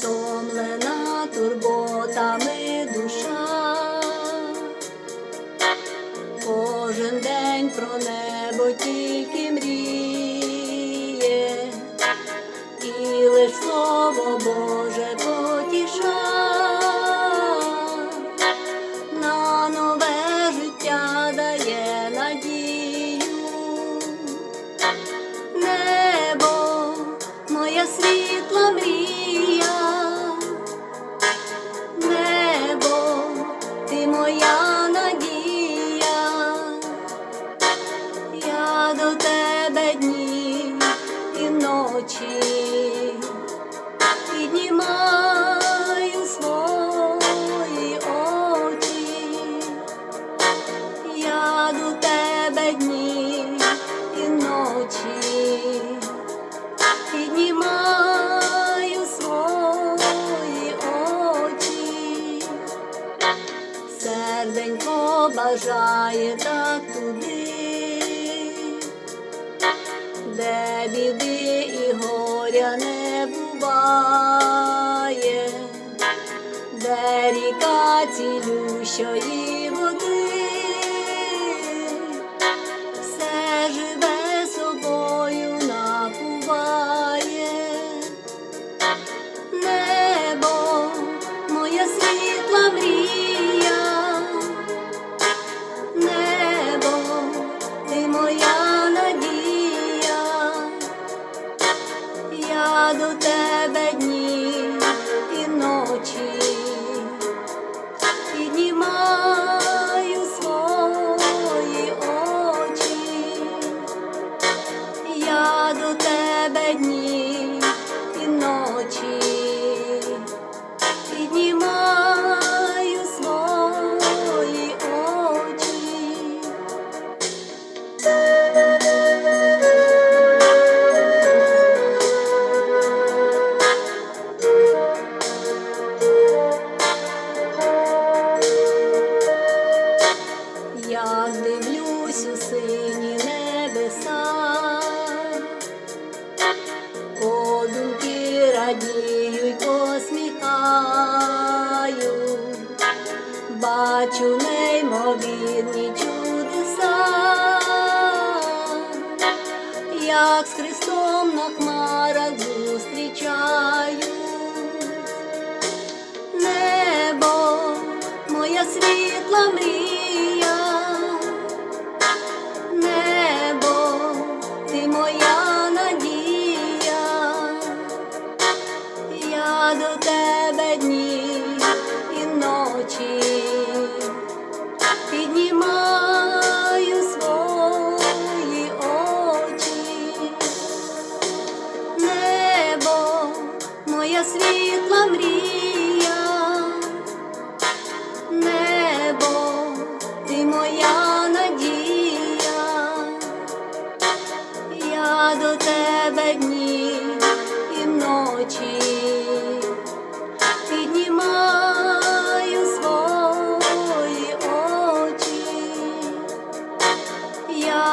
Томлена турботами душа, кожен день про небо тільки мріє, і лиш слово світла мрія, небо, ти моя надія, я до тебе дні і ночі піднімаю серденько бажає так туди, де біди і горя не буває, де ріка цілющої води, до тебе дні і ночі подумки радіють, посміхаю, бачу неймовірні чудеса, як з Христом на хмарах зустрічаю. Небо, моя світла мрія, до тебе дні і ночі. Піднімаю свої очі, небо, моя світла мрія, небо, ти моя надія, я до тебе дні ночі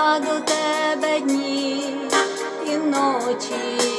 до тебе дні і ночі.